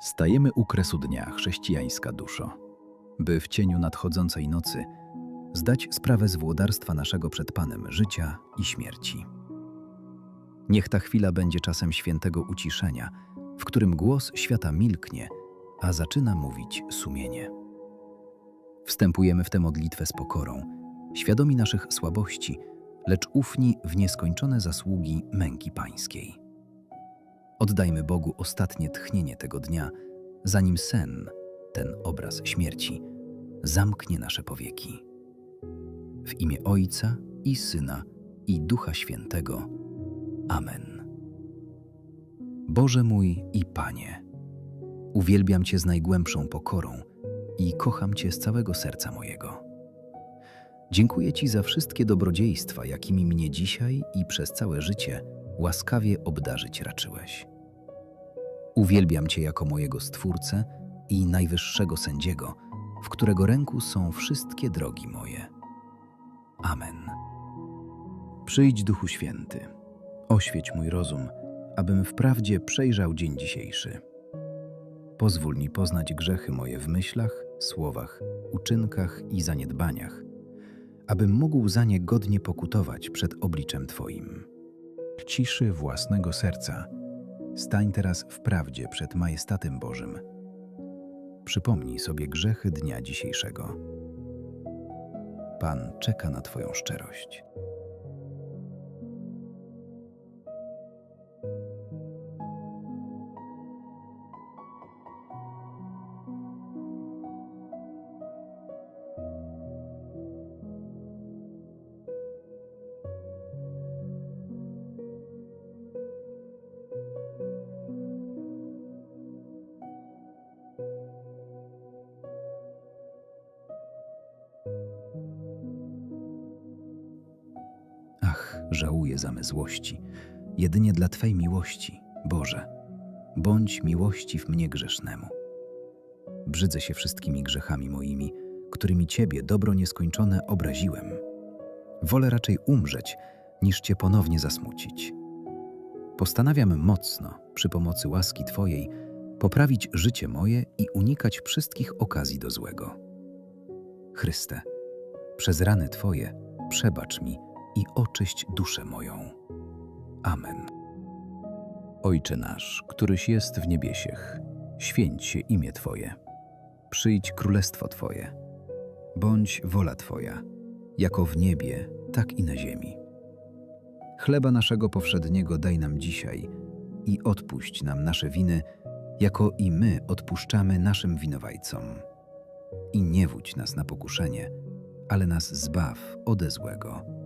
Stajemy u kresu dnia, chrześcijańska duszo, by w cieniu nadchodzącej nocy zdać sprawę z włodarstwa naszego przed Panem życia i śmierci. Niech ta chwila będzie czasem świętego uciszenia, w którym głos świata milknie, a zaczyna mówić sumienie. Wstępujemy w tę modlitwę z pokorą, świadomi naszych słabości, lecz ufni w nieskończone zasługi męki Pańskiej. Oddajmy Bogu ostatnie tchnienie tego dnia, zanim sen, ten obraz śmierci, zamknie nasze powieki. W imię Ojca i Syna i Ducha Świętego. Amen. Boże mój i Panie, uwielbiam Cię z najgłębszą pokorą i kocham Cię z całego serca mojego. Dziękuję Ci za wszystkie dobrodziejstwa, jakimi mnie dzisiaj i przez całe życie łaskawie obdarzyć raczyłeś. Uwielbiam Cię jako mojego Stwórcę i najwyższego sędziego, w którego ręku są wszystkie drogi moje. Amen. Przyjdź, Duchu Święty, oświeć mój rozum, abym wprawdzie przejrzał dzień dzisiejszy. Pozwól mi poznać grzechy moje w myślach, słowach, uczynkach i zaniedbaniach, abym mógł za nie godnie pokutować przed obliczem Twoim. W ciszy własnego serca stań teraz w prawdzie przed majestatem Bożym. Przypomnij sobie grzechy dnia dzisiejszego. Pan czeka na Twoją szczerość. Żałuję za me złości, jedynie dla Twej miłości, Boże. Bądź miłościw mnie grzesznemu. Brzydzę się wszystkimi grzechami moimi, którymi Ciebie, dobro nieskończone, obraziłem. Wolę raczej umrzeć, niż Cię ponownie zasmucić. Postanawiam mocno, przy pomocy łaski Twojej, poprawić życie moje i unikać wszystkich okazji do złego. Chryste, przez rany Twoje przebacz mi i oczyść duszę moją. Amen. Ojcze nasz, któryś jest w niebiesiech, święć się imię Twoje. Przyjdź królestwo Twoje. Bądź wola Twoja, jako w niebie, tak i na ziemi. Chleba naszego powszedniego daj nam dzisiaj i odpuść nam nasze winy, jako i my odpuszczamy naszym winowajcom. I nie wódź nas na pokuszenie, ale nas zbaw ode złego.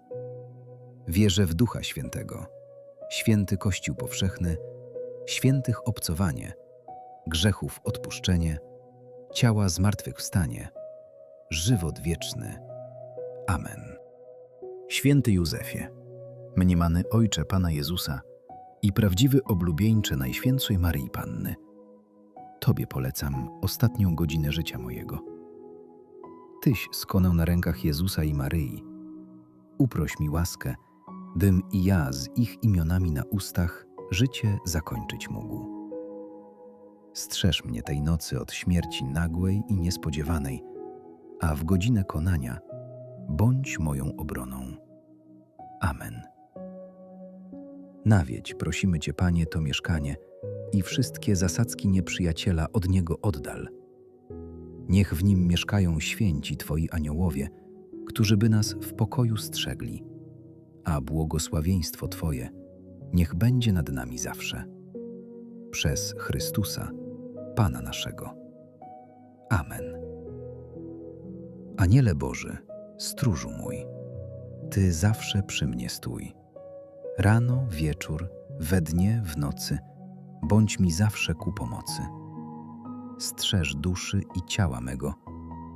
Wierzę w Ducha Świętego, święty Kościół powszechny, świętych obcowanie, grzechów odpuszczenie, ciała zmartwychwstanie, żywot wieczny. Amen. Święty Józefie, mniemany Ojcze Pana Jezusa i prawdziwy oblubieńcze Najświętszej Maryi Panny, Tobie polecam ostatnią godzinę życia mojego. Tyś skonał na rękach Jezusa i Maryi. Uproś mi łaskę, bym i ja z ich imionami na ustach życie zakończyć mógł. Strzeż mnie tej nocy od śmierci nagłej i niespodziewanej, a w godzinę konania bądź moją obroną. Amen. Nawiedź, prosimy Cię, Panie, to mieszkanie i wszystkie zasadzki nieprzyjaciela od niego oddal. Niech w nim mieszkają święci Twoi aniołowie, którzy by nas w pokoju strzegli, a błogosławieństwo Twoje niech będzie nad nami zawsze. Przez Chrystusa, Pana naszego. Amen. Aniele Boży, stróżu mój, Ty zawsze przy mnie stój. Rano, wieczór, we dnie, w nocy, bądź mi zawsze ku pomocy. Strzeż duszy i ciała mego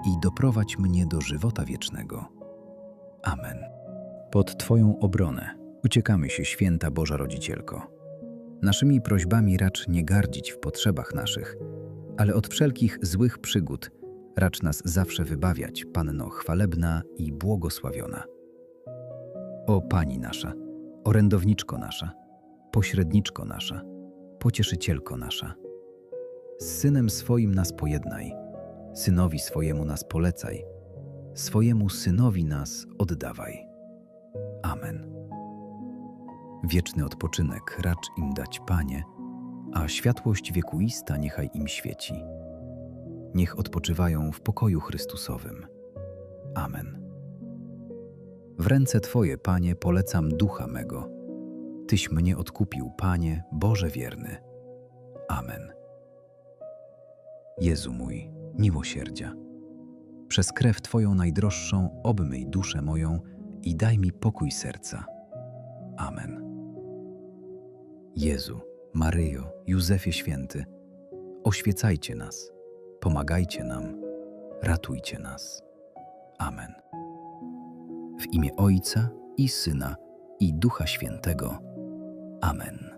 i doprowadź mnie do żywota wiecznego. Amen. Pod Twoją obronę uciekamy się, święta Boża Rodzicielko. Naszymi prośbami racz nie gardzić w potrzebach naszych, ale od wszelkich złych przygód racz nas zawsze wybawiać, Panno chwalebna i błogosławiona. O Pani nasza, orędowniczko nasza, pośredniczko nasza, pocieszycielko nasza. Z Synem swoim nas pojednaj, Synowi swojemu nas polecaj, swojemu Synowi nas oddawaj. Amen. Wieczny odpoczynek racz im dać, Panie, a światłość wiekuista niechaj im świeci. Niech odpoczywają w pokoju Chrystusowym. Amen. W ręce Twoje, Panie, polecam ducha mego. Tyś mnie odkupił, Panie, Boże wierny. Amen. Jezu mój, miłosierdzia, przez krew Twoją najdroższą obmyj duszę moją i daj mi pokój serca. Amen. Jezu, Maryjo, Józefie Święty, oświecajcie nas, pomagajcie nam, ratujcie nas. Amen. W imię Ojca i Syna i Ducha Świętego. Amen.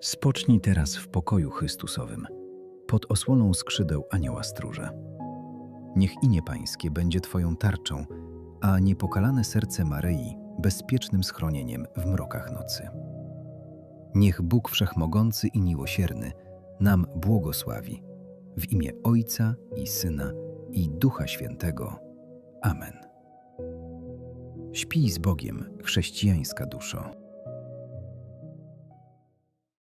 Spocznij teraz w pokoju Chrystusowym, pod osłoną skrzydeł Anioła Stróża. Niech imię Pańskie będzie Twoją tarczą, a niepokalane serce Maryi bezpiecznym schronieniem w mrokach nocy. Niech Bóg Wszechmogący i Miłosierny nam błogosławi. W imię Ojca i Syna i Ducha Świętego. Amen. Śpij z Bogiem, chrześcijańska duszo.